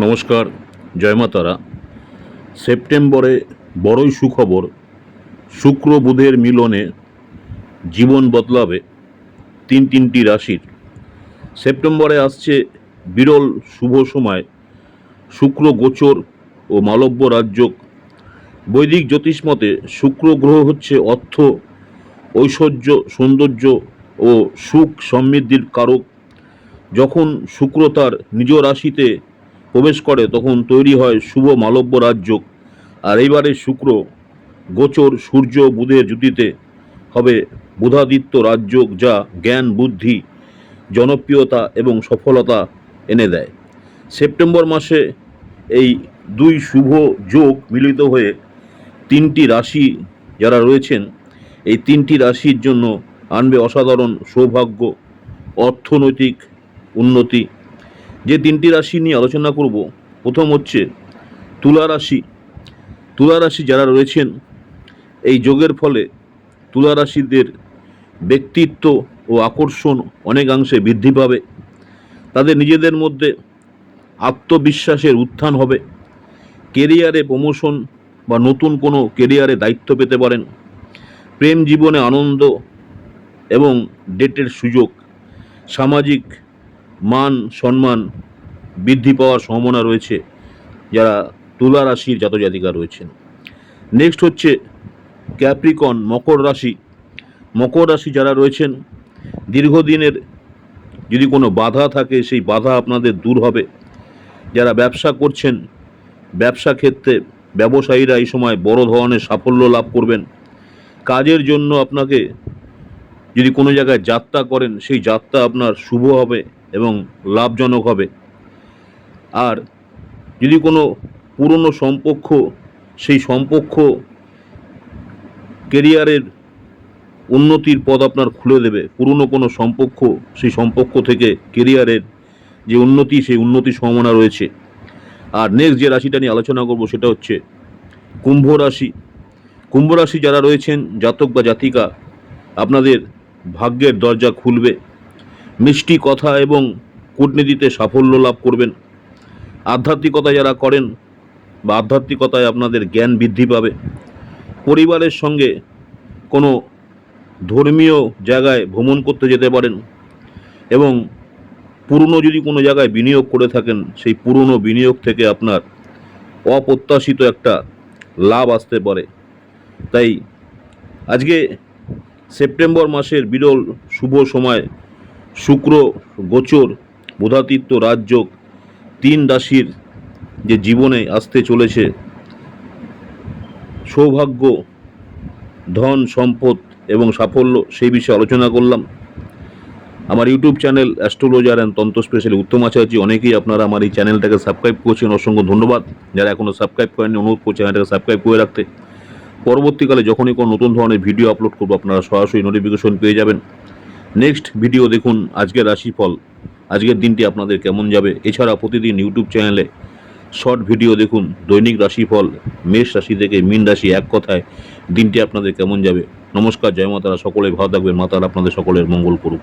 নমস্কার, জয় মা তারা। সেপ্টেম্বরে বড়ই সুখবর, শুক্র বুধের মিলনে জীবন বদলাবে তিন তিনটি রাশির। সেপ্টেম্বরে আসছে বিরল শুভ সময়, শুক্র গোচর ও মালব্য রাজ্যক বৈদিক জ্যোতিষ মতে শুক্র গ্রহ হচ্ছে অর্থ, ঐশ্বর্য, সৌন্দর্য ও সুখ সমৃদ্ধির কারক। যখন শুক্র তার নিজ রাশিতে প্রবেশ করে, তখন তৈরি হয় শুভ মালব্য রাজ্য। আর এইবারে শুক্র, গোচর, সূর্য, বুধের জুতিতে হবে বুধাদিত্য রাজ্য, যা জ্ঞান, বুদ্ধি, জনপ্রিয়তা এবং সফলতা এনে দেয়। সেপ্টেম্বর মাসে এই দুই শুভ যোগ মিলিত হয়ে তিনটি রাশি যারা রয়েছেন, এই তিনটি রাশির জন্য আনবে অসাধারণ সৌভাগ্য, অর্থনৈতিক উন্নতি যে তিনটি রাশি নিয়ে আলোচনা করব, প্রথম হচ্ছে তুলা রাশি। তুলা রাশি যারা রয়েছেন, এই যোগের ফলে তুলা রাশিদের ব্যক্তিত্ব ও আকর্ষণ অনেকাংশে বৃদ্ধি পাবে। তাদের নিজেদের মধ্যে আত্মবিশ্বাসের উত্থান হবে। কেরিয়ারে প্রমোশন বা নতুন কোনো কেরিয়ারে দায়িত্ব পেতে পারেন। প্রেম জীবনে আনন্দ এবং ডেটের সুযোগ, সামাজিক মান, সম্মান বৃদ্ধি পাওয়ার সম্ভাবনা রয়েছে। যারা তুলা রাশির জাতজাতিকা রয়েছেন। নেক্সট হচ্ছে ক্যাপ্রিকন মকর রাশি। মকর রাশি যারা রয়েছেন, দীর্ঘদিনের যদি কোনো বাধা থাকে, সেই বাধা আপনাদের দূর হবে। যারা ব্যবসা করছেন, ব্যবসা ক্ষেত্রে ব্যবসায়ীরা এই সময় বড় ধরনের সাফল্য লাভ করবেন। কাজের জন্য আপনাকে যদি কোনো জায়গায় যাত্রা করেন, সেই যাত্রা আপনার শুভ হবে। এবং লাভজনক হবে। আর যদি কোনো পুরনো সম্পর্ক সেই সম্পর্ক কেরিয়ারের উন্নতির পথ আপনার খুলে দেবে। পুরনো কোনো সম্পর্ক সেই সম্পর্ক থেকে কেরিয়ারের যে উন্নতি, সেই উন্নতির সম্ভাবনা রয়েছে। আর নেক্সট যে রাশিটা নিয়ে আলোচনা করব সেটা হচ্ছে কুম্ভ রাশি। কুম্ভ রাশি যারা রয়েছেন, জাতক বা জাতিকা, আপনাদের ভাগ্যের দরজা খুলবে। মিষ্টি কথা এবং কূটনীতিতে সাফল্য লাভ করবেন। আধ্যাত্মিকতা যারা করেন বা আধ্যাত্মিকতায় আপনাদের জ্ঞান বৃদ্ধি পাবে। পরিবারের সঙ্গে কোনো ধর্মীয় জায়গায় ভ্রমণ করতে যেতে পারেন এবং পুরনো যদি কোনো জায়গায় বিনিয়োগ করে থাকেন, সেই পুরনো বিনিয়োগ থেকে আপনার অপ্রত্যাশিত একটা লাভ আসতে পারে। তাই আজকে সেপ্টেম্বর মাসের বিরল শুভ সময় শুক্র, গোচর, বুধাতিত্ব, রাজযোগ, তিন রাশির যে জীবনে আসতে চলেছে, সৌভাগ্য, ধন, সম্পদ এবং সাফল্য সেই বিষয়ে আলোচনা করলাম। আমার YouTube channel astrologer and tantra specially Uttam Acharya, অনেকেই আপনারা আমার এই চ্যানেলটাকে সাবস্ক্রাইব করছেন, অসংখ্য ধন্যবাদ। যারা এখনও সাবস্ক্রাইব করেননি, অনুরোধ করছি চ্যানেলটাকে সাবস্ক্রাইব করে রাখতে। পরবর্তীকালে যখনই কোনো নতুন ধরনের ভিডিও আপলোড করব, আপনারা সরাসরি নোটিফিকেশন পেয়ে যাবেন। নেক্সট ভিডিও দেখুন আজকের রাশিফল। আজকের দিনটি আপনাদের কেমন যাবে? এছাড়া প্রতিদিন ইউটিউব চ্যানেলে শর্ট ভিডিও দেখুন, দৈনিক রাশিফল, মেষ রাশি থেকে মীন রাশি এক কথায়। দিনটি আপনাদের কেমন যাবে? নমস্কার, জয় মাতারা, সকলে ভালো থাকবেন, মাতারা আপনাদের সকলের মঙ্গল করুক।